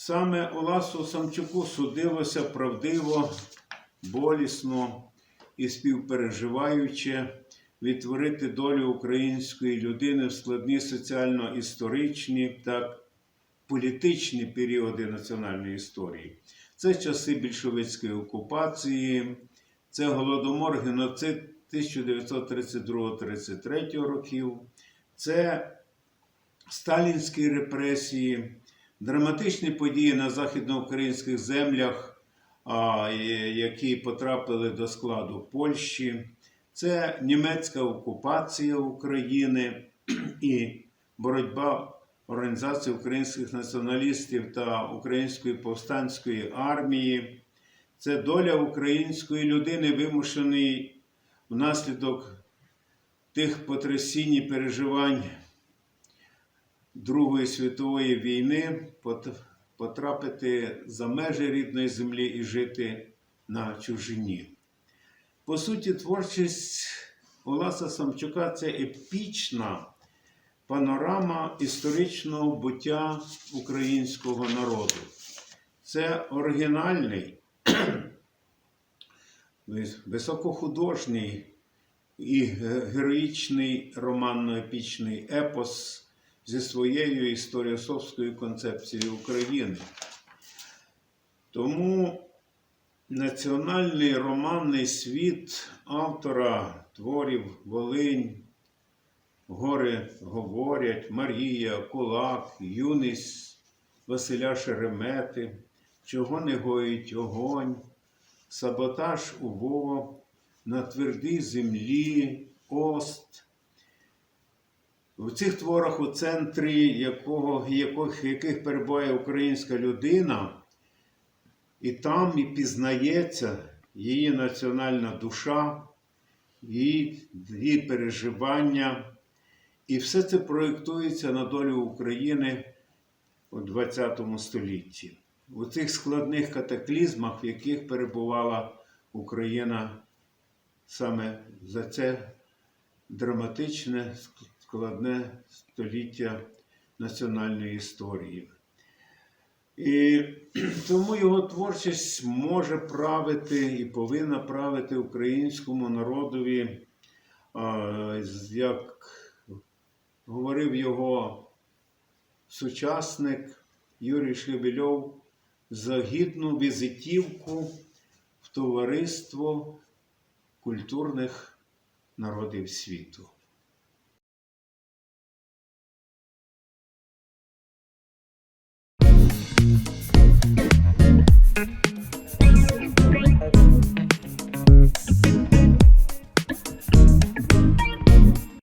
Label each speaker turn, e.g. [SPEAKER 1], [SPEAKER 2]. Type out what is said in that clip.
[SPEAKER 1] Саме Оласу Самчуку судилося правдиво, болісно і співпереживаюче відтворити долю української людини в складні соціально-історичні та політичні періоди національної історії. Це часи більшовицької окупації, це голодомор, геноцид 1932-33 років, це сталінські репресії, драматичні події на західноукраїнських землях, які потрапили до складу Польщі, це німецька окупація України і боротьба Організації українських націоналістів та Української повстанської армії. Це доля української людини, вимушеної внаслідок тих потрясінь і переживань Другої світової війни потрапити за межі рідної землі і жити на чужині. По суті, творчість Оласа Самчука це епічна панорама історичного буття українського народу. Це оригінальний, високохудожній і героїчний романно-епічний епос зі своєю історіосовською концепцією України. Тому національний романний світ автора творів Волинь, Гори говорять, Марія, Кулак, Юність Василя Шеремети, Чого не гоїть огонь, Саботаж УВО, На твердій землі, Ост. В цих творах, у центрі якого, яких, яких перебуває українська людина, і там і пізнається її національна душа, її, її переживання. І все це проєктується на долю України у ХХ столітті. У цих складних катаклізмах, в яких перебувала Україна саме за це драматичне, складне століття національної історії. І тому його творчість може правити і повинна правити українському народові, як говорив його сучасник Юрій Шебельов, за гідну візитівку в товариство культурних народів світу.